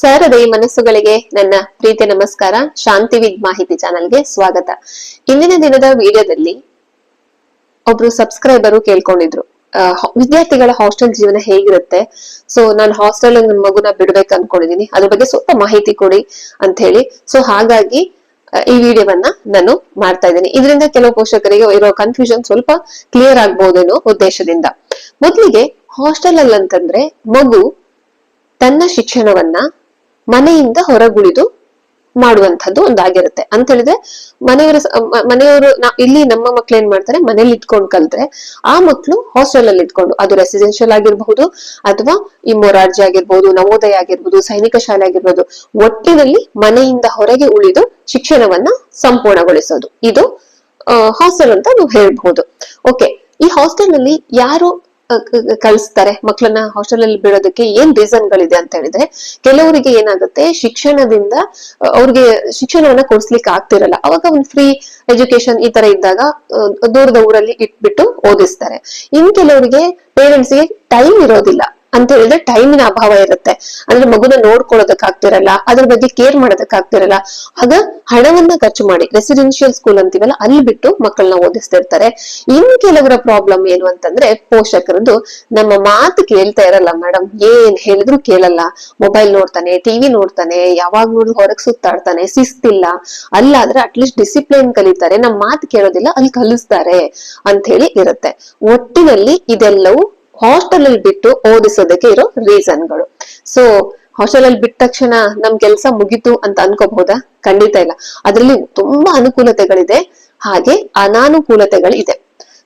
ಸರದಿ ಮನಸ್ಸುಗಳಿಗೆ ನನ್ನ ಪ್ರೀತಿ ನಮಸ್ಕಾರ. ಶಾಂತಿ ವಿದ್ ಮಾಹಿತಿ ಚಾನಲ್ಗೆ ಸ್ವಾಗತ. ಇಂದಿನ ದಿನದ ವಿಡಿಯೋದಲ್ಲಿ ಒಬ್ರು ಸಬ್ಸ್ಕ್ರೈಬರು ಕೇಳ್ಕೊಂಡಿದ್ರು. ವಿದ್ಯಾರ್ಥಿಗಳ ಹಾಸ್ಟೆಲ್ ಜೀವನ ಹೇಗಿರುತ್ತೆ? ಸೊ, ನಾನು ಹಾಸ್ಟೆಲ್ ನನ್ನ ಮಗುನ ಬಿಡ್ಬೇಕು ಅನ್ಕೊಂಡಿದೀನಿ. ಅದ್ರ ಬಗ್ಗೆ ಸ್ವಲ್ಪ ಮಾಹಿತಿ ಕೊಡಿ ಅಂತ ಹೇಳಿ ಸೊ, ಹಾಗಾಗಿ ಈ ವಿಡಿಯೋವನ್ನ ನಾನು ಮಾಡ್ತಾ ಇದ್ದೀನಿ. ಇದರಿಂದ ಕೆಲವು ಪೋಷಕರಿಗೆ ಇರೋ ಕನ್ಫ್ಯೂಷನ್ ಸ್ವಲ್ಪ ಕ್ಲಿಯರ್ ಆಗ್ಬಹುದೇನೋ ಉದ್ದೇಶದಿಂದ. ಮೊದಲಿಗೆ ಹಾಸ್ಟೆಲ್ ಅಲ್ಲಿ ಅಂತಂದ್ರೆ ಮಗು ತನ್ನ ಶಿಕ್ಷಣವನ್ನ ಮನೆಯಿಂದ ಹೊರಗುಳಿದು ಮಾಡುವಂತದ್ದು ಒಂದಾಗಿರುತ್ತೆ. ಅಂತ ಹೇಳಿದ್ರೆ, ಮನೆಯವರ ಮನೆಯವರು ಇಲ್ಲಿ ನಮ್ಮ ಮಕ್ಳು ಏನ್ ಮಾಡ್ತಾರೆ, ಮನೇಲಿ ಇಟ್ಕೊಂಡು ಕಲ್ತ್ರೆ, ಆ ಮಕ್ಳು ಹಾಸ್ಟೆಲ್ ಅಲ್ಲಿ ಇಟ್ಕೊಂಡು, ಅದು ರೆಸಿಡೆನ್ಶಿಯಲ್ ಆಗಿರ್ಬಹುದು, ಅಥವಾ ಈ ಮೊರಾರ್ಜಿ ಆಗಿರ್ಬಹುದು ನವೋದಯ ಆಗಿರ್ಬಹುದು ಸೈನಿಕ ಶಾಲೆ ಆಗಿರ್ಬೋದು, ಒಟ್ಟಿನಲ್ಲಿ ಮನೆಯಿಂದ ಹೊರಗೆ ಉಳಿದು ಶಿಕ್ಷಣವನ್ನ ಸಂಪೂರ್ಣಗೊಳಿಸೋದು. ಇದು ಹಾಸ್ಟೆಲ್ ಅಂತ ನಾವು ಹೇಳ್ಬಹುದು. ಓಕೆ ಈ ಹಾಸ್ಟೆಲ್ನಲ್ಲಿ ಯಾರು ಕಳಿಸ್ತಾರೆ ಮಕ್ಕಳನ್ನ ಹಾಸ್ಟೆಲ್ ಅಲ್ಲಿ ಬಿಡೋದಕ್ಕೆ ಏನ್ ರೀಸನ್ ಗಳಿದೆ ಅಂತ ಹೇಳಿದ್ರೆ, ಕೆಲವರಿಗೆ ಏನಾಗುತ್ತೆ, ಶಿಕ್ಷಣದಿಂದ ಅವ್ರಿಗೆ ಶಿಕ್ಷಣವನ್ನ ಕೊಡ್ಸ್ಲಿಕ್ಕೆ ಆಗ್ತಿರಲ್ಲ. ಅವಾಗ ಒಂದು ಫ್ರೀ ಎಜುಕೇಶನ್ ಈ ತರ ಇದ್ದಾಗ ದೂರದ ಊರಲ್ಲಿ ಇಟ್ಬಿಟ್ಟು ಓದಿಸ್ತಾರೆ. ಇನ್ ಕೆಲವರಿಗೆ ಪೇರೆಂಟ್ಸ್ಗೆ ಟೈಮ್ ಇರೋದಿಲ್ಲ. ಅಂತ ಹೇಳಿದ್ರೆ ಟೈಮಿನ ಅಭಾವ ಇರುತ್ತೆ. ಅಂದ್ರೆ ಮಗುನ ನೋಡ್ಕೊಳ್ಳೋದಕ್ ಆಗ್ತಿರಲ್ಲ ಅದ್ರ ಬಗ್ಗೆ ಕೇರ್ ಮಾಡೋದಕ್ಕೆ ಆಗ್ತಿರಲ್ಲ ಆಗ ಹಣವನ್ನ ಖರ್ಚು ಮಾಡಿ ರೆಸಿಡೆನ್ಶಿಯಲ್ ಸ್ಕೂಲ್ ಅಂತೀವಲ್ಲ, ಅಲ್ಲಿ ಬಿಟ್ಟು ಮಕ್ಕಳನ್ನ ಓದಿಸ್ತಿರ್ತಾರೆ. ಇನ್ ಕೆಲವರ ಪ್ರಾಬ್ಲಮ್ ಏನು ಅಂತಂದ್ರೆ, ಪೋಷಕರದ್ದು ನಮ್ಮ ಮಾತು ಕೇಳ್ತಾ ಇರಲ್ಲ ಮೇಡಮ್ ಏನ್ ಹೇಳಿದ್ರು ಕೇಳಲ್ಲ. ಮೊಬೈಲ್ ನೋಡ್ತಾನೆ ಟಿವಿ ನೋಡ್ತಾನೆ, ಯಾವಾಗ ನೋಡಿದ್ರು ಹೊರಗ್ ಸುತ್ತಾಡ್ತಾನೆ ಸಿಸ್ತಿಲ್ಲ ಅಲ್ಲಾದ್ರೆ ಅಟ್ಲೀಸ್ಟ್ ಡಿಸಿಪ್ಲಿನ್ ಕಲಿತಾರೆ. ನಮ್ಮ ಮಾತು ಕೇಳೋದಿಲ್ಲ, ಅಲ್ಲಿ ಕಲಿಸ್ತಾರೆ ಅಂತ ಹೇಳಿ ಇರುತ್ತೆ. ಒಟ್ಟಿನಲ್ಲಿ ಇದೆಲ್ಲವೂ ಹಾಸ್ಟೆಲ್ ಅಲ್ಲಿ ಬಿಟ್ಟು ಓದಿಸೋದಕ್ಕೆ ಇರೋ ರೀಸನ್ಗಳು. ಸೊ ಹಾಸ್ಟೆಲ್ ಅಲ್ಲಿ ಬಿಟ್ಟ ತಕ್ಷಣ ನಮ್ ಕೆಲ್ಸ ಮುಗೀತು ಅಂತ ಅನ್ಕೋಬಹುದಾ? ಖಂಡಿತ ಇಲ್ಲ. ಅದ್ರಲ್ಲಿ ತುಂಬಾ ಅನುಕೂಲತೆಗಳಿದೆ, ಹಾಗೆ ಅನಾನುಕೂಲತೆಗಳಿದೆ.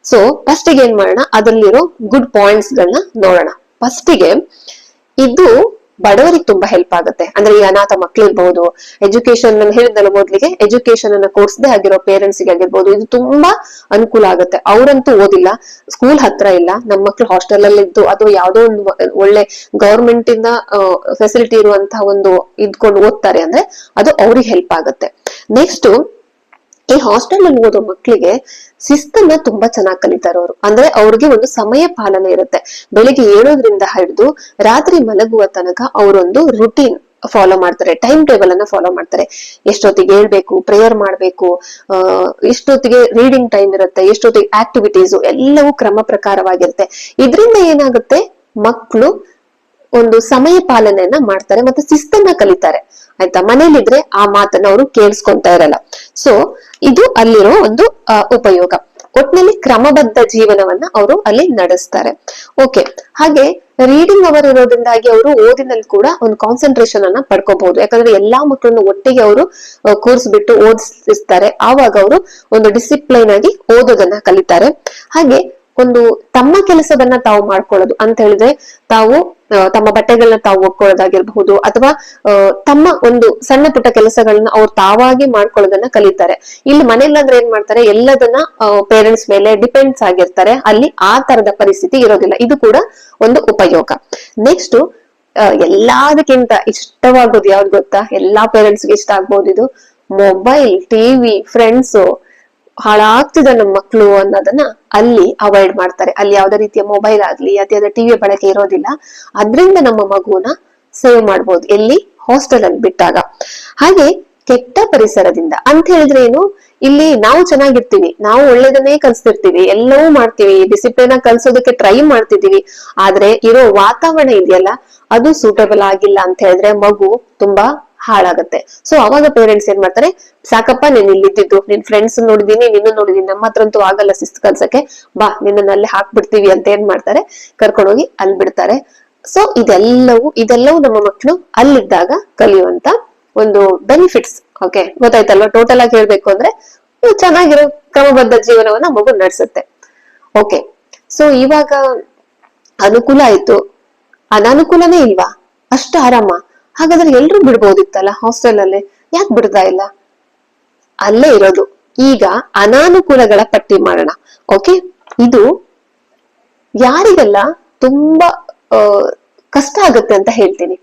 ಸೊ ಫಸ್ಟ್ಗೆ ಏನ್ ಮಾಡೋಣ? ಅದ್ರಲ್ಲಿರೋ ಗುಡ್ ಪಾಯಿಂಟ್ಸ್ ಗಳನ್ನ ನೋಡೋಣ. ಫಸ್ಟ್ಗೆ, ಇದು ಬಡವರಿಗೆ ತುಂಬಾ ಹೆಲ್ಪ್ ಆಗುತ್ತೆ. ಅಂದ್ರೆ ಈ ಅನಾಥ ಮಕ್ಳಿರ್ಬಹುದು ಎಜುಕೇಶನ್ ನಾನು ಹೇಳಿದ್ನಲ್ಲ ಮೊದ್ಲಿಗೆ ಎಜುಕೇಶನ್ ಅನ್ನ ಕೊಡ್ಸದೆ ಆಗಿರೋ ಪೇರೆಂಟ್ಸ್ಗೆ ಆಗಿರ್ಬೋದು, ಇದು ತುಂಬಾ ಅನುಕೂಲ ಆಗುತ್ತೆ. ಅವ್ರಂತೂ ಓದಿಲ್ಲ ಸ್ಕೂಲ್ ಹತ್ರ ಇಲ್ಲ ನಮ್ಮ ಮಕ್ಳು ಹಾಸ್ಟೆಲ್ ಅಲ್ಲಿ ಇದ್ದು ಅಥವಾ ಯಾವ್ದೋ ಒಂದು ಒಳ್ಳೆ ಗವರ್ಮೆಂಟ್ ಇಂದ ಫೆಸಿಲಿಟಿ ಇರುವಂತಹ ಒಂದು ಇದ್ಕೊಂಡು ಓದ್ತಾರೆ ಅಂದ್ರೆ ಅದು ಅವ್ರಿಗೆ ಹೆಲ್ಪ್ ಆಗುತ್ತೆ. ನೆಕ್ಸ್ಟ್ ಈ ಹಾಸ್ಟೆಲ್ ಅಲ್ಲಿ ಓದೋ ಮಕ್ಕಳಿಗೆ ಶಿಸ್ತನ್ನ ತುಂಬಾ ಚೆನ್ನಾಗಿ ಕಲಿತಾರೆ ಅವರು. ಅಂದ್ರೆ ಅವ್ರಿಗೆ ಒಂದು ಸಮಯ ಪಾಲನೆ ಇರುತ್ತೆ. ಬೆಳಿಗ್ಗೆ ಏಳೋದ್ರಿಂದ ಹಿಡಿದು ರಾತ್ರಿ ಮಲಗುವ ತನಕ ಅವರೊಂದು ರುಟೀನ್ ಫಾಲೋ ಮಾಡ್ತಾರೆ. ಟೈಮ್ ಟೇಬಲ್ ಅನ್ನ ಫಾಲೋ ಮಾಡ್ತಾರೆ. ಎಷ್ಟೊತ್ತಿಗೆ ಹೇಳ್ಬೇಕು ಪ್ರೇಯರ್ ಮಾಡ್ಬೇಕು ಎಷ್ಟೊತ್ತಿಗೆ ರೀಡಿಂಗ್ ಟೈಮ್ ಇರುತ್ತೆ, ಎಷ್ಟೊತ್ತಿಗೆ ಆಕ್ಟಿವಿಟೀಸ್ ಎಲ್ಲವೂ ಕ್ರಮ ಪ್ರಕಾರವಾಗಿರುತ್ತೆ. ಇದರಿಂದ ಏನಾಗುತ್ತೆ? ಮಕ್ಕಳು ಒಂದು ಸಮಯ ಪಾಲನೆಯನ್ನ ಮಾಡ್ತಾರೆ ಮತ್ತೆ ಶಿಸ್ತನ್ನ ಕಲಿತಾರೆ. ಆಯ್ತಾ? ಮನೇಲಿದ್ರೆ ಆ ಮಾತನ್ನ ಅವರು ಕೇಳಿಸ್ಕೊಂತ ಇರಲ್ಲ. ಸೊ ಇದು ಅಲ್ಲಿರೋ ಒಂದು ಉಪಯೋಗ. ಒಟ್ನಲ್ಲಿ ಕ್ರಮಬದ್ಧ ಜೀವನವನ್ನ ಅವರು ಅಲ್ಲಿ ನಡೆಸ್ತಾರೆ. ಓಕೆ ಹಾಗೆ ರೀಡಿಂಗ್ ಅವರ್ ಇರೋದ್ರಿಂದಾಗಿ ಅವರು ಓದಿನಲ್ಲಿ ಕೂಡ ಒಂದು ಕಾನ್ಸಂಟ್ರೇಷನ್ ಅನ್ನ ಪಡ್ಕೋಬಹುದು. ಯಾಕಂದ್ರೆ ಎಲ್ಲಾ ಮಕ್ಕಳನ್ನು ಒಟ್ಟಿಗೆ ಅವರು ಕೂರಿಸ್ಬಿಟ್ಟು ಓದಿಸ್ತಾರೆ. ಆವಾಗ ಅವರು ಒಂದು ಡಿಸಿಪ್ಲೈನ್ ಆಗಿ ಓದೋದನ್ನ ಕಲಿತಾರೆ. ಹಾಗೆ ಒಂದು ತಮ್ಮ ಕೆಲಸವನ್ನ ತಾವು ಮಾಡ್ಕೊಳ್ಳೋದು ಅಂತ ಹೇಳಿದ್ರೆ ತಾವು ತಮ್ಮ ಬಟ್ಟೆಗಳನ್ನ ತಾವು ಒಕ್ಕೊಳ್ಳೋದಾಗಿರ್ಬಹುದು ಅಥವಾ ತಮ್ಮ ಒಂದು ಸಣ್ಣ ಪುಟ್ಟ ಕೆಲಸಗಳನ್ನ ಅವ್ರು ತಾವಾಗಿ ಮಾಡ್ಕೊಳ್ಳೋದನ್ನ ಕಲಿತಾರೆ. ಇಲ್ಲಿ ಮನೆಯಲ್ಲಿ ಅಂದ್ರೆ ಏನ್ ಮಾಡ್ತಾರೆ? ಎಲ್ಲದನ್ನ ಪೇರೆಂಟ್ಸ್ ಮೇಲೆ ಡಿಪೆಂಡ್ಸ್ ಆಗಿರ್ತಾರೆ. ಅಲ್ಲಿ ಆ ತರದ ಪರಿಸ್ಥಿತಿ ಇರೋದಿಲ್ಲ. ಇದು ಕೂಡ ಒಂದು ಉಪಯೋಗ. ನೆಕ್ಸ್ಟ್ ಎಲ್ಲದಕ್ಕಿಂತ ಇಷ್ಟವಾಗೋದು ಯಾವ್ದು ಗೊತ್ತಾ? ಎಲ್ಲಾ ಪೇರೆಂಟ್ಸ್ಗೆ ಇಷ್ಟ ಆಗ್ಬೋದು ಇದು. ಮೊಬೈಲ್ ಟಿವಿ ಫ್ರೆಂಡ್ಸ್ ಹಾಳಾಗ್ತಿದೆ ನಮ್ಮ ಮಕ್ಕಳು ಅನ್ನೋದನ್ನ ಅಲ್ಲಿ ಅವಾಯ್ಡ್ ಮಾಡ್ತಾರೆ. ಅಲ್ಲಿ ಯಾವ್ದೇ ರೀತಿಯ ಮೊಬೈಲ್ ಆಗ್ಲಿ ಅತಿಯಾದ ಟಿವಿ ಬಳಕೆ ಇರೋದಿಲ್ಲ. ಅದ್ರಿಂದ ನಮ್ಮ ಮಗುನ ಸೇವ್ ಮಾಡ್ಬೋದು. ಎಲ್ಲಿ? ಹಾಸ್ಟೆಲ್ ಅಲ್ಲಿ ಬಿಟ್ಟಾಗ. ಹಾಗೆ ಕೆಟ್ಟ ಪರಿಸರದಿಂದ. ಅಂತ ಹೇಳಿದ್ರೆ ಏನು? ಇಲ್ಲಿ ನಾವು ಚೆನ್ನಾಗಿರ್ತೀವಿ. ನಾವು ಒಳ್ಳೇದನ್ನೇ ಕಲ್ಸ್ತಿರ್ತೀವಿ. ಎಲ್ಲವೂ ಮಾಡ್ತೀವಿ. ಡಿಸಿಪ್ಲಿನ್ ಕಲ್ಸೋದಕ್ಕೆ ಟ್ರೈ ಮಾಡ್ತಿದೀವಿ ಆದ್ರೆ ಇರೋ ವಾತಾವರಣ ಇದೆಯಲ್ಲ, ಅದು ಸೂಟಬಲ್ ಆಗಿಲ್ಲ ಅಂತ ಹೇಳಿದ್ರೆ ಮಗು ತುಂಬಾ ಹಾಳಾಗತ್ತೆ. ಸೊ ಅವಾಗ ಪೇರೆಂಟ್ಸ್ ಏನ್ ಮಾಡ್ತಾರೆ, ಸಾಕಪ್ಪ, ನೀನ್ ಇಲ್ಲಿದ್ದು ನಿನ್ ಫ್ರೆಂಡ್ಸ್ ನೋಡಿದೀನಿ ನಿನ್ನ ನೋಡಿದೀನಿ ನಮ್ಮ ಹತ್ರ ಅಂತೂ ಆಗಲ್ಲ ಶಿಸ್ತು ಕಲ್ಸಕ್ಕೆ. ಬಾ ನಿನ್ನ ಅಲ್ಲಿ ಹಾಕ್ಬಿಡ್ತೀವಿ ಅಂತ ಏನ್ ಮಾಡ್ತಾರೆ, ಕರ್ಕೊಂಡೋಗಿ ಅಲ್ಲಿ ಬಿಡ್ತಾರೆ. ಸೊ ಇದೆಲ್ಲವೂ ಇದೆಲ್ಲವೂ ನಮ್ಮ ಮಕ್ಕಳು ಅಲ್ಲಿದ್ದಾಗ ಕಲಿಯುವಂತ ಒಂದು ಬೆನಿಫಿಟ್ಸ್ ಓಕೆ ಗೊತ್ತಾಯ್ತಲ್ವಾ? ಟೋಟಲ್ ಆಗಿ ಹೇಳ್ಬೇಕು ಅಂದ್ರೆ ಚೆನ್ನಾಗಿರೋ ಕ್ರಮಬದ್ಧ ಜೀವನವನ್ನ ಮಗು ನಡೆಸುತ್ತೆ. ಓಕೆ ಸೊ ಇವಾಗ ಅನುಕೂಲ ಆಯ್ತು. ಅನಾನುಕೂಲನೇ ಇಲ್ವಾ? ಅಷ್ಟು ಆರಾಮ. ಹಾಗಾದ್ರೆ ಎಲ್ರು ಬಿಡ್ಬೋದಿತ್ತಲ್ಲ ಹಾಸ್ಟೆಲ್ ಅಲ್ಲಿ ಯಾಕೆ ಬಿಡ್ತಾ ಇಲ್ಲ? ಅಲ್ಲೇ ಇರೋದು. ಈಗ ಅನಾನುಕೂಲಗಳ ಪಟ್ಟಿ ಮಾಡೋಣ. ಓಕೆ? ಇದು ಯಾರಿಗೆಲ್ಲ ತುಂಬಾ ಕಷ್ಟ ಆಗುತ್ತೆ ಅಂತ ಹೇಳ್ತೀನಿ.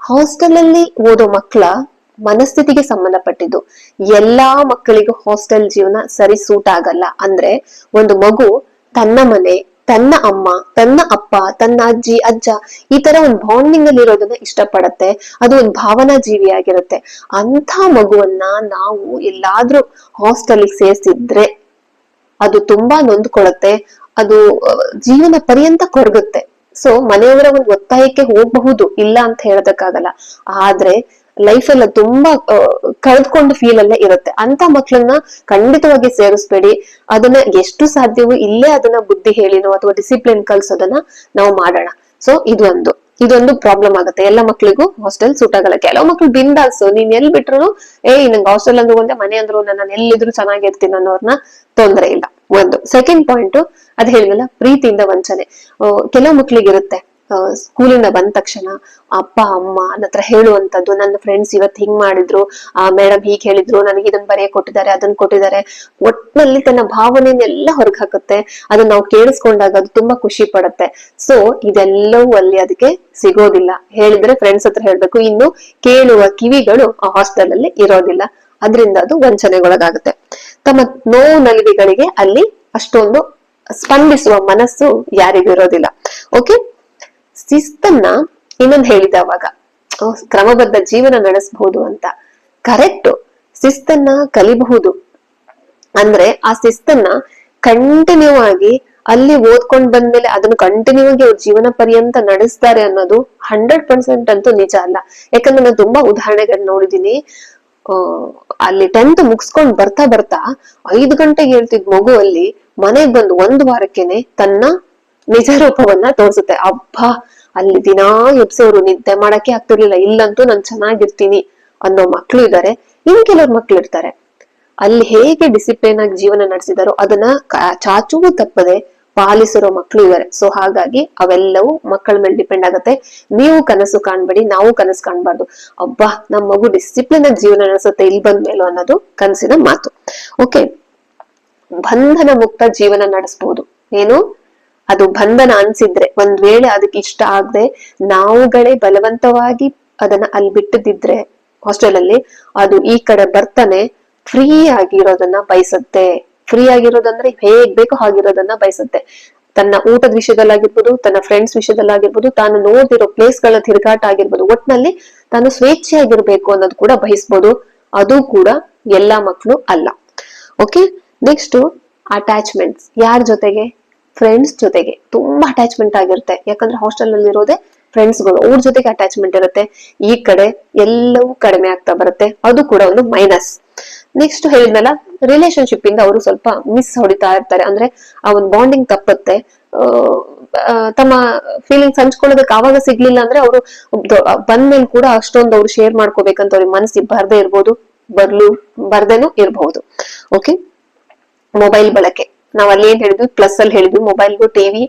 ಹಾಸ್ಟೆಲ್ ಅಲ್ಲಿ ಓದೋ ಮಕ್ಕಳ ಮನಸ್ಥಿತಿಗೆ ಸಂಬಂಧಪಟ್ಟಿದ್ದು. ಎಲ್ಲಾ ಮಕ್ಕಳಿಗೂ ಹಾಸ್ಟೆಲ್ ಜೀವನ ಸರಿ ಸೂಟ್ ಆಗಲ್ಲ. ಅಂದ್ರೆ ಒಂದು ಮಗು ತನ್ನ ಮನೆ ತನ್ನ ಅಮ್ಮ, ತನ್ನ ಅಪ್ಪ, ತನ್ನ ಅಜ್ಜಿ, ಅಜ್ಜ ಈ ತರ ಒಂದು ಬಾಂಡಿಂಗ್ ಅಲ್ಲಿ ಇರೋದನ್ನ ಇಷ್ಟಪಡತ್ತೆ. ಅದು ಒಂದು ಭಾವನಾ ಜೀವಿ ಆಗಿರುತ್ತೆ ಅಂತ ಮಗುವನ್ನ ನಾವು ಎಲ್ಲಾದ್ರೂ ಹಾಸ್ಟೆಲ್ ಸೇರಿಸಿದ್ರೆ ಅದು ತುಂಬಾ ನೊಂದ್ಕೊಳತ್ತೆ. ಅದು ಜೀವನ ಪರ್ಯಂತ ಕೊರಗುತ್ತೆ. ಸೊ ಮನೆಯವರ ಒಂದು ಒತ್ತಾಯಕ್ಕೆ ಹೋಗಬಹುದು, ಇಲ್ಲ ಅಂತ ಹೇಳದಕ್ಕಾಗಲ್ಲ. ಆದ್ರೆ ಲೈಫ್ ಎಲ್ಲ ತುಂಬಾ ಕಳೆದ್ಕೊಂಡು ಫೀಲ್ ಅಲ್ಲೇ ಇರುತ್ತೆ. ಅಂತ ಮಕ್ಳನ್ನ ಖಂಡಿತವಾಗಿ ಸೇರಿಸ್ಬೇಡಿ. ಅದನ್ನ ಎಷ್ಟು ಸಾಧ್ಯವೋ ಇಲ್ಲೇ ಅದನ್ನ ಬುದ್ಧಿ ಹೇಳಿನೋ ಅಥವಾ ಡಿಸಿಪ್ಲಿನ್ ಕಲ್ಸೋದನ್ನ ನಾವು ಮಾಡೋಣ. ಸೊ ಇದೊಂದು ಇದೊಂದು ಪ್ರಾಬ್ಲಮ್ ಆಗುತ್ತೆ. ಎಲ್ಲ ಮಕ್ಳಿಗೂ ಹಾಸ್ಟೆಲ್ ಸೂಟ್ ಆಗಲ್ಲ. ಕೆಲವು ಮಕ್ಳು ಬಿಂದಾಸು. ನೀನ್ ಎಲ್ ಬಿಟ್ರು ಏ ನಂಗೆ ಹಾಸ್ಟೆಲ್ ಅಂದ್ರೆ ಒಂದೇ ಮನೆ ಅಂದ್ರು, ನಾನು ಎಲ್ಲಿದ್ರು ಚೆನ್ನಾಗಿರ್ತೀನಿ ಅನ್ನೋರ್ನ ತೊಂದ್ರೆ ಇಲ್ಲ. ಒಂದು. ಸೆಕೆಂಡ್ ಪಾಯಿಂಟ್ ಅದ್ ಹೇಳಿದಲ್ಲ ಪ್ರೀತಿಯಿಂದ ವಂಚನೆ. ಕೆಲವು ಮಕ್ಳಿಗೆ ಇರುತ್ತೆ ಸ್ಕೂಲಿಂದ ಬಂದ ತಕ್ಷಣ ಅಪ್ಪ, ಅಮ್ಮ ನನ್ನ ಹತ್ರ ಹೇಳುವಂತದ್ದು, ನನ್ನ ಫ್ರೆಂಡ್ಸ್ ಇವತ್ತು ಹಿಂಗ್ ಮಾಡಿದ್ರು, ಆ ಮೇಡಮ್ ಹೀಗ್ ಹೇಳಿದ್ರು, ನನಗೆ ಇದನ್ನ ಬರೆಯ ಕೊಟ್ಟಿದ್ದಾರೆ ಅದನ್ನ ಕೊಟ್ಟಿದ್ದಾರೆ. ಒಟ್ನಲ್ಲಿ ತನ್ನ ಭಾವನೆಯನ್ನೆಲ್ಲ ಹೊರಗೆ ಹಾಕುತ್ತೆ. ಅದನ್ನ ನಾವು ಕೇಳಿಸ್ಕೊಂಡಾಗ ಅದು ತುಂಬಾ ಖುಷಿ ಪಡುತ್ತೆ. ಸೊ ಇದೆಲ್ಲವೂ ಅಲ್ಲಿ ಅದಕ್ಕೆ ಸಿಗೋದಿಲ್ಲ. ಹೇಳಿದ್ರೆ ಫ್ರೆಂಡ್ಸ್ ಹತ್ರ ಹೇಳ್ಬೇಕು. ಇನ್ನು ಕೇಳುವ ಕಿವಿಗಳು ಆ ಹಾಸ್ಟೆಲ್ ಅಲ್ಲಿ ಇರೋದಿಲ್ಲ. ಅದರಿಂದ ಅದು ವಂಚನೆಗೊಳಗಾಗುತ್ತೆ. ತಮ್ಮ ನೋವು ನಲಿವಿಗಳಿಗೆ ಅಲ್ಲಿ ಅಷ್ಟೊಂದು ಸ್ಪಂದಿಸುವ ಮನಸ್ಸು ಯಾರಿಗೂ ಇರೋದಿಲ್ಲ. ಓಕೆ ಶಿಸ್ತನ್ನ ಇನ್ನೊಂದು ಹೇಳಿದ ಅವಾಗ. ಕ್ರಮಬದ್ಧ ಜೀವನ ನಡೆಸಬಹುದು ಅಂತ. ಕರೆಕ್ಟ್ ಶಿಸ್ತನ್ನ ಕಲಿಬಹುದು. ಅಂದ್ರೆ ಆ ಶಿಸ್ತನ್ನ ಕಂಟಿನ್ಯೂ ಆಗಿ ಅಲ್ಲಿ ಓದ್ಕೊಂಡ್ ಬಂದ್ಮೇಲೆ ಅದನ್ನ ಕಂಟಿನ್ಯೂ ಆಗಿ ಅವ್ರ ಜೀವನ ಪರ್ಯಂತ ನಡೆಸ್ತಾರೆ ಅನ್ನೋದು ಹಂಡ್ರೆಡ್ ಪರ್ಸೆಂಟ್ ಅಂತೂ ನಿಜ ಅಲ್ಲ. ಯಾಕಂದ್ರೆ ನಾನು ತುಂಬಾ ಉದಾಹರಣೆಗಳನ್ನ ನೋಡಿದೀನಿ. ಅಲ್ಲಿ ಟೆಂತ್ ಮುಗಿಸ್ಕೊಂಡ್ ಬರ್ತಾ ಬರ್ತಾ ಐದು ಗಂಟೆಗೆ ಹೇಳ್ತಿದ್ ಮಗು ಅಲ್ಲಿ ಮನೆಗ್ ಬಂದು ಒಂದ್ ವಾರಕ್ಕೆನೆ ತನ್ನ ನಿಜ ರೂಪವನ್ನ ತೋರಿಸುತ್ತೆ. ಅಬ್ಬಾ, ಅಲ್ಲಿ ದಿನಾ ಎಬ್ಸೋರು ನಿದ್ದೆ ಮಾಡಕ್ಕೆ ಆಗ್ತಿರ್ಲಿಲ್ಲ. ಇಲ್ಲಂತೂ ನಾನು ಚೆನ್ನಾಗಿರ್ತೀನಿ ಅನ್ನೋ ಮಕ್ಳು ಇದ್ದಾರೆ ಇನ್ ಕೆಲವ್ರು ಮಕ್ಳು ಇರ್ತಾರೆ. ಅಲ್ಲಿ ಹೇಗೆ ಡಿಸಿಪ್ಲಿನ್ ಆಗಿ ಜೀವನ ನಡೆಸಿದಾರೋ ಅದನ್ನ ಚಾಚೂ ತಪ್ಪದೆ ಪಾಲಿಸಿರೋ ಮಕ್ಳು ಇದಾರೆ. ಸೊ ಹಾಗಾಗಿ ಅವೆಲ್ಲವೂ ಮಕ್ಕಳ ಮೇಲೆ ಡಿಪೆಂಡ್ ಆಗುತ್ತೆ. ನೀವು ಕನಸು ಕಾಣ್ಬೇಡಿ, ನಾವು ಕನಸು ಕಾಣ್ಬಾರ್ದು. ಅಬ್ಬಾ, ನಮ್ ಮಗು ಡಿಸಿಪ್ಲಿನ್ ಆಗಿ ಜೀವನ ನಡೆಸುತ್ತೆ ಇಲ್ಲಿ ಬಂದ್ಮೇಲೂ ಅನ್ನೋದು ಕನಸಿನ ಮಾತು. ಓಕೆ ಬಂಧನ ಮುಕ್ತ ಜೀವನ ನಡೆಸಬಹುದು ಏನು? ಅದು ಬಂಧನ ಅನ್ಸಿದ್ರೆ, ಒಂದ್ ವೇಳೆ ಅದಕ್ಕೆ ಇಷ್ಟ ಆಗದೆ ನಾವುಗಳೇ ಬಲವಂತವಾಗಿ ಅದನ್ನ ಅಲ್ಲಿ ಬಿಟ್ಟದಿದ್ರೆ ಹಾಸ್ಟೆಲ್ ಅಲ್ಲಿ ಅದು ಈ ಕಡೆ ಬರ್ತಾನೆ ಫ್ರೀ ಆಗಿರೋದನ್ನ ಬಯಸುತ್ತೆ. ಫ್ರೀ ಆಗಿರೋದಂದ್ರೆ ಹೇಗ್ ಬೇಕೋ ಹಾಗಿರೋದನ್ನ ಬಯಸುತ್ತೆ. ತನ್ನ ಊಟದ ವಿಷಯದಲ್ಲಾಗಿರ್ಬೋದು, ತನ್ನ ಫ್ರೆಂಡ್ಸ್ ವಿಷಯದಲ್ಲಾಗಿರ್ಬೋದು, ತಾನು ನೋಡಿರೋ ಪ್ಲೇಸ್ಗಳ ತಿರುಗಾಟ ಆಗಿರ್ಬೋದು, ಒಟ್ನಲ್ಲಿ ತಾನು ಸ್ವೇಚ್ಛೆಯಾಗಿರ್ಬೇಕು ಅನ್ನೋದು ಕೂಡ ಬಯಸ್ಬೋದು. ಅದು ಕೂಡ ಎಲ್ಲಾ ಮಕ್ಕಳು ಅಲ್ಲ. ಓಕೆ ನೆಕ್ಸ್ಟ್ ಅಟ್ಯಾಚ್ಮೆಂಟ್ಸ್ ಯಾರ ಜೊತೆಗೆ? ಫ್ರೆಂಡ್ಸ್ ಜೊತೆಗೆ ತುಂಬಾ ಅಟ್ಯಾಚ್ಮೆಂಟ್ ಆಗಿರುತ್ತೆ. ಯಾಕಂದ್ರೆ ಹಾಸ್ಟೆಲ್ ಅಲ್ಲಿ ಇರೋದೇ ಫ್ರೆಂಡ್ಸ್ಗಳು. ಅವ್ರ ಜೊತೆಗೆ ಅಟ್ಯಾಚ್ಮೆಂಟ್ ಇರುತ್ತೆ. ಈ ಕಡೆ ಎಲ್ಲವೂ ಕಡಿಮೆ ಆಗ್ತಾ ಬರುತ್ತೆ. ಅದು ಕೂಡ ಒಂದು ಮೈನಸ್ ನೆಕ್ಸ್ಟ್ ಹೇಳಿದ್ನಲ್ಲ ರಿಲೇಶನ್ಶಿಪ್ ಇಂದ ಅವರು ಸ್ವಲ್ಪ ಮಿಸ್ ಹೊಡಿತಾ ಇರ್ತಾರೆ. ಅಂದ್ರೆ ಆ ಒಂದು ಬಾಂಡಿಂಗ್ ತಪ್ಪುತ್ತೆ. ತಮ್ಮ ಫೀಲಿಂಗ್ಸ್ ಹಂಚ್ಕೊಳ್ಳೋದಕ್ಕೆ ಆವಾಗ ಸಿಗ್ಲಿಲ್ಲ ಅಂದ್ರೆ ಅವರು ಬಂದ್ಮೇಲೆ ಕೂಡ ಅಷ್ಟೊಂದು ಅವ್ರು ಶೇರ್ ಮಾಡ್ಕೋಬೇಕಂತ ಅವ್ರಿಗೆ ಮನಸ್ಸಿಗೆ ಬರ್ದೇ ಇರ್ಬೋದು. ಬರ್ಲು, ಬರ್ದೇನೂ ಇರಬಹುದು ಓಕೆ ಮೊಬೈಲ್ ಬಳಕೆ. ನಾವ್ ಅಲ್ಲಿ ಏನ್ ಹೇಳಿದ್ವಿ? ಪ್ಲಸ್ ಅಲ್ಲಿ ಹೇಳಿದ್ವಿ. ಮೊಬೈಲ್ಗೂ ಟಿವಿ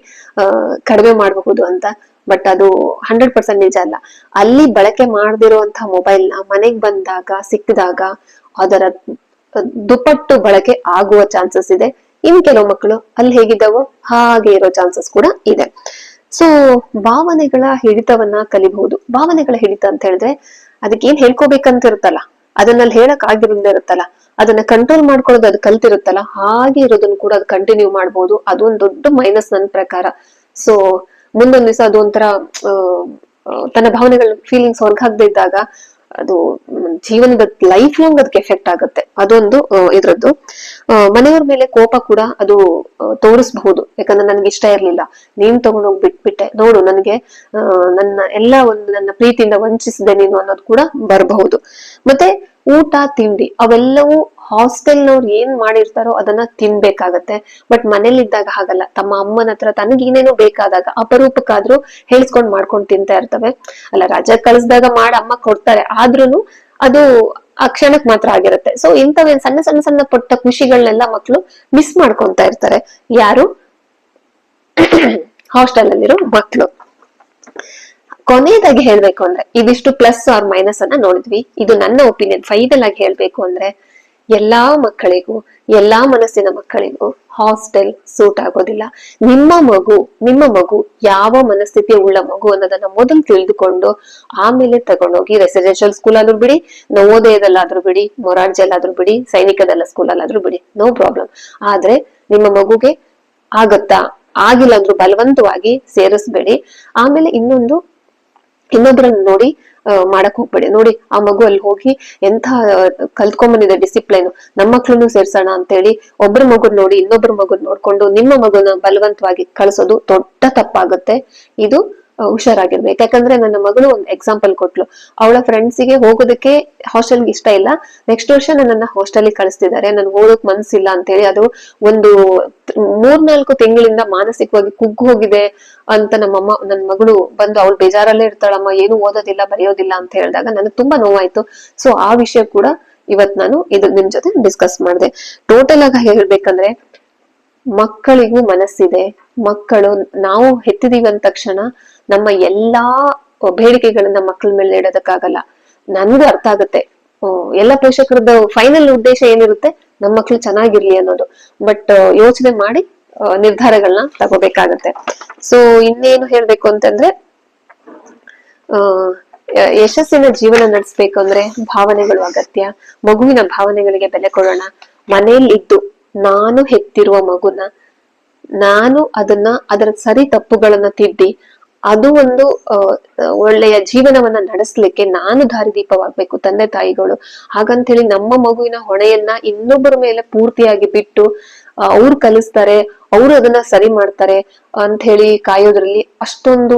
ಕಡಿಮೆ ಮಾಡಬಹುದು ಅಂತ. ಬಟ್ ಅದು ಹಂಡ್ರೆಡ್ ಪರ್ಸೆಂಟ್ ನಿಜ ಅಲ್ಲ. ಅಲ್ಲಿ ಬಳಕೆ ಮಾಡದಿರುವಂತಹ ಮೊಬೈಲ್ನ ಮನೆಗ್ ಬಂದಾಗ, ಸಿಕ್ಕಿದಾಗ ಅದರ ದುಪ್ಪಟ್ಟು ಬಳಕೆ ಆಗುವ ಚಾನ್ಸಸ್ ಇದೆ. ಇನ್ ಕೆಲವು ಮಕ್ಕಳು ಅಲ್ಲಿ ಹೇಗಿದ್ದಾವೋ ಹಾಗೆ ಇರೋ ಚಾನ್ಸಸ್ ಕೂಡ ಇದೆ. ಸೊ ಭಾವನೆಗಳ ಹಿಡಿತವನ್ನ ಕಲಿಬಹುದು. ಭಾವನೆಗಳ ಹಿಡಿತ ಅಂತ ಹೇಳಿದ್ರೆ, ಅದಕ್ಕೆ ಏನ್ ಹೇಳ್ಕೋಬೇಕಂತ ಇರುತ್ತಲ್ಲ ಅದನ್ನಲ್ಲಿ ಹೇಳಕ್ ಆಗಿರೋದೇ ಇರುತ್ತಲ್ಲ ಅದನ್ನ ಕಂಟ್ರೋಲ್ ಮಾಡ್ಕೊಳ್ಳೋದು ಅದು ಕಲ್ತಿರುತ್ತಲ್ಲ ಹಾಗೆ ಇರೋದನ್ನ ಕೂಡ ಅದು ಕಂಟಿನ್ಯೂ ಮಾಡ್ಬೋದು. ಅದೊಂದು ದೊಡ್ಡ ಮೈನಸ್ ನನ್ನ ಪ್ರಕಾರ. ಸೊ ಮುಂದೊಂದ್ ದಿವಸ ಅದು ಒಂಥರ ಆ, ಆ, ತನ್ನ ಭಾವನೆಗಳ ಫೀಲಿಂಗ್ಸ್ ಹೊರಗಾಗದೇ ಇದ್ದಾಗ ಅದು ಜೀವನದ ಲೈಫ್ ಲಾಂಗ್ ಅದಕ್ಕೆ ಎಫೆಕ್ಟ್ ಆಗುತ್ತೆ. ಅದೊಂದು ಇದ್ರದ್ದು. ಮನೆಯವ್ರ ಮೇಲೆ ಕೋಪ ಕೂಡ ಅದು ತೋರಿಸಬಹುದು. ಯಾಕಂದ್ರೆ ನನ್ಗೆ ಇಷ್ಟ ಇರ್ಲಿಲ್ಲ. ನೀನ್ ತಗೊಂಡೋಗಿ ಬಿಟ್ಬಿಟ್ಟೆ ನೋಡು, ನನಗೆ ನನ್ನ ಎಲ್ಲಾ ಒಂದು, ನನ್ನ ಪ್ರೀತಿಯಿಂದ ವಂಚಿಸಿದೆ ನೀನು ಅನ್ನೋದು ಕೂಡ ಬರಬಹುದು. ಮತ್ತೆ ಊಟ, ತಿಂಡಿ, ಅವೆಲ್ಲವೂ ಹಾಸ್ಟೆಲ್ನವ್ರು ಏನ್ ಮಾಡಿರ್ತಾರೋ ಅದನ್ನ ತಿನ್ಬೇಕಾಗತ್ತೆ. ಬಟ್ ಮನೇಲಿದ್ದಾಗ ಹಾಗಲ್ಲ. ತಮ್ಮ ಅಮ್ಮನ ಹತ್ರ ತನಗೇನೇನೋ ಬೇಕಾದಾಗ, ಅಪರೂಪಕ್ಕಾದ್ರೂ ಹೇಳ್ಸ್ಕೊಂಡ್ ಮಾಡ್ಕೊಂಡ್ ತಿಂತಾ ಇರ್ತವೆ. ಅಲ್ಲ, ರಜಾ ಕಳಿಸ್ದಾಗ ಮಾಡಿ, ಅಮ್ಮ ಕೊಡ್ತಾರೆ. ಆದ್ರೂನು ಅದು ಆ ಕ್ಷಣಕ್ ಮಾತ್ರ ಆಗಿರುತ್ತೆ. ಸೊ ಇಂಥವೇನ್ ಸಣ್ಣ ಸಣ್ಣ ಸಣ್ಣ ಪುಟ್ಟ ಖುಷಿಗಳನ್ನೆಲ್ಲ ಮಕ್ಕಳು ಮಿಸ್ ಮಾಡ್ಕೊಂತ ಇರ್ತಾರೆ. ಯಾರು? ಹಾಸ್ಟೆಲ್ ಅಲ್ಲಿರೋ ಮಕ್ಕಳು ಕೊನೆಯದಾಗಿ ಹೇಳ್ಬೇಕು ಅಂದ್ರೆ, ಇದಿಷ್ಟು ಪ್ಲಸ್ ಆರ್ ಮೈನಸ್ ಅನ್ನ ನೋಡಿದ್ವಿ. ಇದು ನನ್ನ ಒಪಿನಿಯನ್ ಫೈನಲ್ ಆಗಿ ಹೇಳ್ಬೇಕು ಅಂದ್ರೆ, ಎಲ್ಲಾ ಮಕ್ಕಳಿಗೂ, ಎಲ್ಲಾ ಮನಸ್ಸಿನ ಮಕ್ಕಳಿಗೂ ಹಾಸ್ಟೆಲ್ ಸೂಟ್ ಆಗೋದಿಲ್ಲ. ನಿಮ್ಮ ಮಗು ನಿಮ್ಮ ಮಗು ಯಾವ ಮನಸ್ಥಿತಿ ಉಳ್ಳ ಮಗು ಅನ್ನೋದನ್ನ ಮೊದಲು ತಿಳಿದುಕೊಂಡು ಆಮೇಲೆ ತಗೊಂಡೋಗಿ ರೆಸಿಡೆನ್ಷಿಯಲ್ ಸ್ಕೂಲ್ ಆದ್ರೂ ಬಿಡಿ, ನವೋದಯದಲ್ಲಾದ್ರೂ ಬಿಡಿ, ಮೊರಾರ್ಜಿಯಲ್ಲಾದ್ರೂ ಬಿಡಿ, ಸೈನಿಕದಲ್ಲ ಸ್ಕೂಲಲ್ಲಾದ್ರೂ ಬಿಡಿ. ನೋ ಪ್ರಾಬ್ಲಮ್ ಆದ್ರೆ ನಿಮ್ಮ ಮಗುಗೆ ಆಗತ್ತಾ? ಆಗಿಲ್ಲ ಅಂದ್ರೂ ಬಲವಂತವಾಗಿ ಸೇರಿಸ್ಬೇಡಿ. ಆಮೇಲೆ ಇನ್ನೊಂದು, ಇನ್ನೊಬ್ರನ್ನ ನೋಡಿ ಮಾಡಕ್ ಹೋಗ್ಬೇಡಿ. ನೋಡಿ, ಆ ಮಗು ಅಲ್ಲಿ ಹೋಗಿ ಎಂಥ ಕಲ್ತ್ಕೊಂಡ್ಬಂದಿದೆ ಡಿಸಿಪ್ಲೈನ್ ನಮ್ಮ ಮಕ್ಳನ್ನು ಸೇರ್ಸೋಣ ಅಂತೇಳಿ ಒಬ್ರ ಮಗುನ್ ನೋಡಿ ಇನ್ನೊಬ್ರ ಮಗುನ್ ನೋಡ್ಕೊಂಡು ನಿಮ್ಮ ಮಗುನ ಬಲವಂತವಾಗಿ ಕಳ್ಸೋದು ದೊಡ್ಡ ತಪ್ಪಾಗುತ್ತೆ. ಇದು ಹುಷಾರಾಗಿರ್ಬೇಕು. ಯಾಕಂದ್ರೆ ನನ್ನ ಮಗಳು ಒಂದು ಎಕ್ಸಾಂಪಲ್ ಕೊಟ್ಲು. ಅವಳ ಫ್ರೆಂಡ್ಸಿಗೆ ಹೋಗೋದಕ್ಕೆ ಹಾಸ್ಟೆಲ್ಗೆ ಇಷ್ಟ ಇಲ್ಲ. ನೆಕ್ಸ್ಟ್ ವರ್ಷ ನನ್ನ ಹಾಸ್ಟೆಲ್ಗೆ ಕಳಿಸ್ತಿದ್ದಾರೆ. ನನ್ಗೆ ಓದೋಕ್ ಮನ್ಸಿಲ್ಲ ಅಂತೇಳಿ ಅದು ಒಂದು ಮೂರ್ನಾಲ್ಕು ತಿಂಗಳಿಂದ ಮಾನಸಿಕವಾಗಿ ಕುಗ್ಗು ಹೋಗಿದೆ ಅಂತ ನಮ್ಮಮ್ಮ ನನ್ನ ಮಗಳು ಬಂದು ಅವಳು ಬೇಜಾರಲ್ಲೇ ಇರ್ತಾಳಮ್ಮ, ಏನು ಓದೋದಿಲ್ಲ, ಬರೆಯೋದಿಲ್ಲ ಅಂತ ಹೇಳಿದಾಗ ನನಗೆ ತುಂಬಾ ನೋವಾಯ್ತು. ಸೊ ಆ ವಿಷಯ ಕೂಡ ಇವತ್ ನಾನು ಇದು ನಿಮ್ ಜೊತೆ ಡಿಸ್ಕಸ್ ಮಾಡಿದೆ. ಟೋಟಲ್ ಆಗಿ ಹೇಳ್ಬೇಕಂದ್ರೆ ಮಕ್ಕಳಿಗೂ ಮನಸ್ಸಿದೆ. ಮಕ್ಕಳು, ನಾವು ಹೆತ್ತಿದೀವಿ ಅಂದ ತಕ್ಷಣ ನಮ್ಮ ಎಲ್ಲಾ ಬೇಡಿಕೆಗಳನ್ನ ಮಕ್ಕಳ ಮೇಲೆ ಇಡೋದಕ್ಕಾಗಲ್ಲ ನನ್ಗೂ ಅರ್ಥ ಆಗುತ್ತೆ. ಎಲ್ಲ ಪೋಷಕರದ ಫೈನಲ್ ಉದ್ದೇಶ ಏನಿರುತ್ತೆ? ನಮ್ಮ ಮಕ್ಳು ಚೆನ್ನಾಗಿರ್ಲಿ ಅನ್ನೋದು. ಬಟ್ ಯೋಚನೆ ಮಾಡಿ ನಿರ್ಧಾರಗಳನ್ನ ತಗೋಬೇಕಾಗತ್ತೆ. ಸೊ ಇನ್ನೇನು ಹೇಳ್ಬೇಕು ಅಂತಂದ್ರೆ ಯಶಸ್ಸಿನ ಜೀವನ ನಡೆಸ್ಬೇಕು ಅಂದ್ರೆ ಭಾವನೆಗಳು ಅಗತ್ಯ. ಮಗುವಿನ ಭಾವನೆಗಳಿಗೆ ಬೆಲೆ ಕೊಡೋಣ. ಮನೆಯಲ್ಲಿ ಇದ್ದು ನಾನು ಹೆತ್ತಿರುವ ಮಗುನ, ನಾನು ಅದನ್ನ, ಅದರ ಸರಿ ತಪ್ಪುಗಳನ್ನ ತಿದ್ದಿ, ಅದು ಒಂದು ಒಳ್ಳೆಯ ಜೀವನವನ್ನ ನಡೆಸ್ಲಿಕ್ಕೆ ನಾನು ದಾರಿದೀಪವಾಗ್ಬೇಕು ತಂದೆ ತಾಯಿಗಳು. ಹಾಗಂತ ಹೇಳಿ ನಮ್ಮ ಮಗುವಿನ ಹೊಣೆಯನ್ನ ಇನ್ನೊಬ್ಬರ ಮೇಲೆ ಪೂರ್ತಿಯಾಗಿ ಬಿಟ್ಟು ಅವ್ರು ಕಲಿಸ್ತಾರೆ, ಅವ್ರು ಅದನ್ನ ಸರಿ ಮಾಡ್ತಾರೆ ಅಂತ ಹೇಳಿ ಕಾಯೋದ್ರಲ್ಲಿ ಅಷ್ಟೊಂದು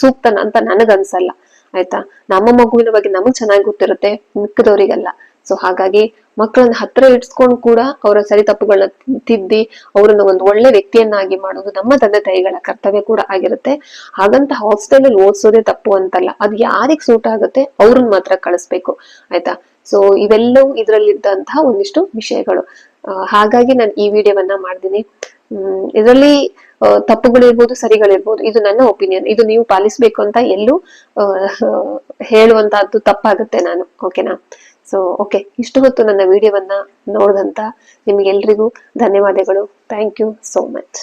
ಸೂಕ್ತನ ಅಂತ ನನಗನ್ಸಲ್ಲ. ಆಯ್ತಾ? ನಮ್ಮ ಮಗುವಿನ ಬಗ್ಗೆ ನಮಗ್ ಚೆನ್ನಾಗಿ ಗೊತ್ತಿರುತ್ತೆ, ಮಿಕ್ಕದವರಿಗಲ್ಲ. ಸೊ ಹಾಗಾಗಿ ಮಕ್ಕಳನ್ನ ಹತ್ರ ಇಡ್ಸ್ಕೊಂಡು ಕೂಡ ಅವರ ಸರಿ ತಪ್ಪುಗಳನ್ನ ತಿದ್ದಿ ಅವರನ್ನ ಒಂದು ಒಳ್ಳೆ ವ್ಯಕ್ತಿಯನ್ನಾಗಿ ಮಾಡೋದು ನಮ್ಮ ತಂದೆ ತಾಯಿಗಳ ಕರ್ತವ್ಯ ಕೂಡ ಆಗಿರುತ್ತೆ. ಹಾಗಂತ ಹಾಸ್ಟೆಲ್ ಅಲ್ಲಿ ಓದಿಸೋದೇ ತಪ್ಪು ಅಂತಲ್ಲ, ಅದು ಯಾರಿಗ್ ಸೂಟ್ ಆಗುತ್ತೆ ಅವ್ರನ್ನ ಮಾತ್ರ ಕಳಿಸ್ಬೇಕು, ಆಯ್ತಾ? ಸೊ ಇವೆಲ್ಲವೂ ಇದರಲ್ಲಿದ್ದಂತಹ ಒಂದಿಷ್ಟು ವಿಷಯಗಳು. ಹಾಗಾಗಿ ನಾನು ಈ ವಿಡಿಯೋವನ್ನ ಮಾಡ್ತೀನಿ. ಹ್ಮ್, ಇದರಲ್ಲಿ ತಪ್ಪುಗಳಿರ್ಬೋದು, ಸರಿಗಳಿರ್ಬೋದು, ಇದು ನನ್ನ ಒಪಿನಿಯನ್ ಇದು ನೀವು ಪಾಲಿಸ್ಬೇಕು ಅಂತ ಎಲ್ಲೂ ಹೇಳುವಂತಹದ್ದು ತಪ್ಪಾಗುತ್ತೆ ನಾನು ಓಕೆನಾ ಸೊ ಓಕೆ ಇಷ್ಟು ಹೊತ್ತು ನನ್ನ ವಿಡಿಯೋವನ್ನ ನೋಡಿದಂತ ನಿಮ್ಗೆಲ್ರಿಗೂ ಧನ್ಯವಾದಗಳು. Thank you so much